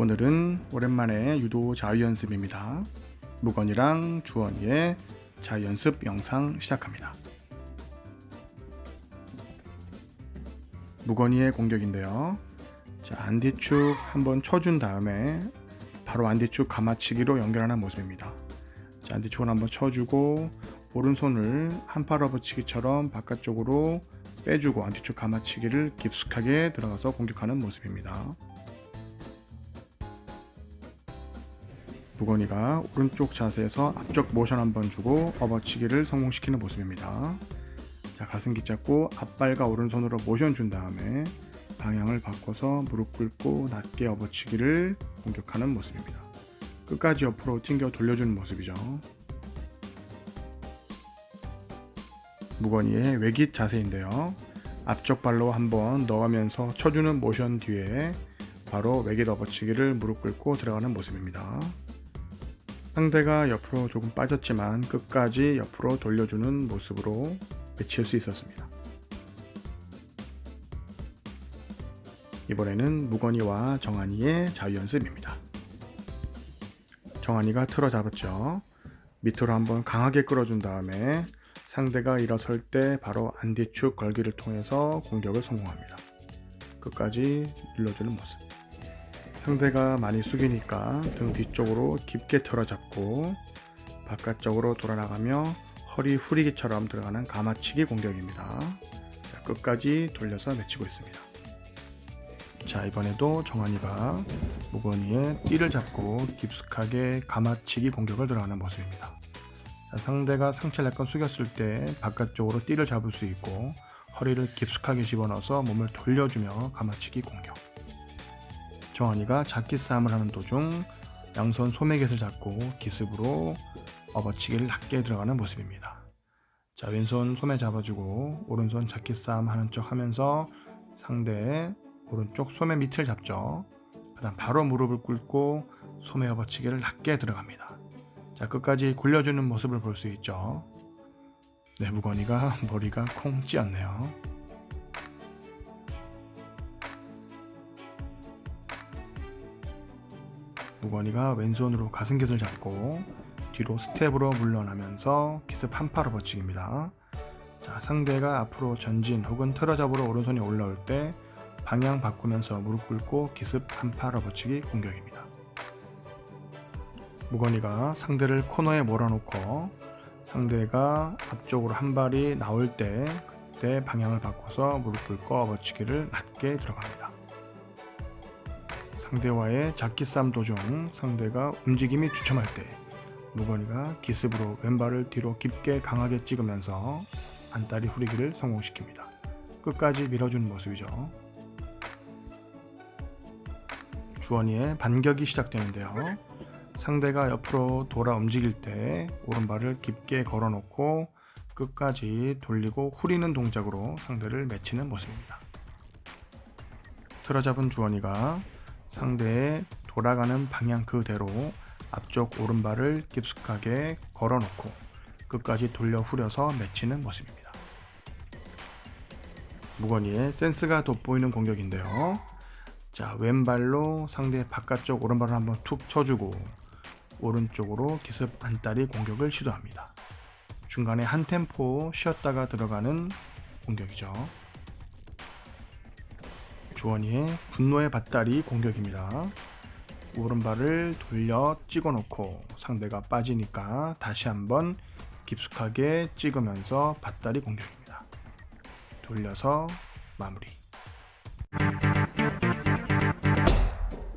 오늘은 오랜만에 유도 자유 연습입니다. 무건이랑 주원이의 자유 연습 영상 시작합니다. 무건이의 공격인데요. 자, 안뒤축 한번 쳐준 다음에 바로 안뒤축 감아치기로 연결하는 모습입니다. 자, 안뒤축을 한번 쳐주고 오른손을 한팔 업어치기처럼 바깥쪽으로 빼주고 안뒤축 감아치기를 깊숙하게 들어가서 공격하는 모습입니다. 무건이가 오른쪽 자세에서 앞쪽 모션 한번 주고 업어치기를 성공시키는 모습입니다. 자, 가슴기 잡고 앞발과 오른손으로 모션 준 다음에 방향을 바꿔서 무릎 꿇고 낮게 업어치기를 공격하는 모습입니다. 끝까지 옆으로 튕겨 돌려주는 모습이죠. 무건이의 외깃 자세인데요. 앞쪽 발로 한번 넣으면서 쳐주는 모션 뒤에 바로 외깃 업어치기를 무릎 꿇고 들어가는 모습입니다. 상대가 옆으로 조금 빠졌지만 끝까지 옆으로 돌려주는 모습으로 배칠 수 있었습니다. 이번에는 무건이와 정한이의 자유 연습입니다. 정한이가 틀어 잡았죠. 밑으로 한번 강하게 끌어준 다음에 상대가 일어설 때 바로 안뒤축 걸기를 통해서 공격을 성공합니다. 끝까지 눌러주는 모습. 상대가 많이 숙이니까 등 뒤쪽으로 깊게 틀어 잡고 바깥쪽으로 돌아나가며 허리 후리기처럼 들어가는 가마치기 공격입니다. 자, 끝까지 돌려서 맺히고 있습니다. 자 이번에도 정한이가 무건이의 띠를 잡고 깊숙하게 가마치기 공격을 들어가는 모습입니다. 자, 상대가 상체를 약간 숙였을 때 바깥쪽으로 띠를 잡을 수 있고 허리를 깊숙하게 집어넣어서 몸을 돌려주며 가마치기 공격. 정한이가 잡기 싸움을 하는 도중 양손 소매겟을 잡고 기습으로 업어치기를 낮게 들어가는 모습입니다. 자 왼손 소매 잡아주고 오른손 잡기 싸움 하는 척 하면서 상대의 오른쪽 소매 밑을 잡죠. 그 다음 바로 무릎을 꿇고 소매 업어치기를 낮게 들어갑니다. 자 끝까지 굴려주는 모습을 볼 수 있죠. 네 무건이가 머리가 콩 찧었네요. 무건이가 왼손으로 가슴깃을 잡고 뒤로 스텝으로 물러나면서 기습 한파로 버치기입니다. 자, 상대가 앞으로 전진 혹은 틀어 잡으러 오른손이 올라올 때 방향 바꾸면서 무릎 꿇고 기습 한파로 버치기 공격입니다. 무건이가 상대를 코너에 몰아놓고 상대가 앞쪽으로 한 발이 나올 때 그때 방향을 바꿔서 무릎 꿇고 업어치기를 낮게 들어갑니다. 상대와의 잡기 싸움 도중 상대가 움직임이 주춤할 때 무건이가 기습으로 왼발을 뒤로 깊게 강하게 찍으면서 안다리 후리기를 성공시킵니다. 끝까지 밀어주는 모습이죠. 주원이의 반격이 시작되는데요. 상대가 옆으로 돌아 움직일 때 오른발을 깊게 걸어놓고 끝까지 돌리고 후리는 동작으로 상대를 맺히는 모습입니다. 틀어잡은 주원이가 상대의 돌아가는 방향 그대로 앞쪽 오른발을 깊숙하게 걸어놓고 끝까지 돌려 후려서 맺히는 모습입니다. 무건이의 센스가 돋보이는 공격인데요. 자, 왼발로 상대 바깥쪽 오른발을 한번 툭 쳐주고 오른쪽으로 기습 안다리 공격을 시도합니다. 중간에 한 템포 쉬었다가 들어가는 공격이죠. 주원이의 분노의 밭다리 공격입니다. 오른발을 돌려 찍어 놓고 상대가 빠지니까 다시 한번 깊숙하게 찍으면서 밭다리 공격입니다. 돌려서 마무리.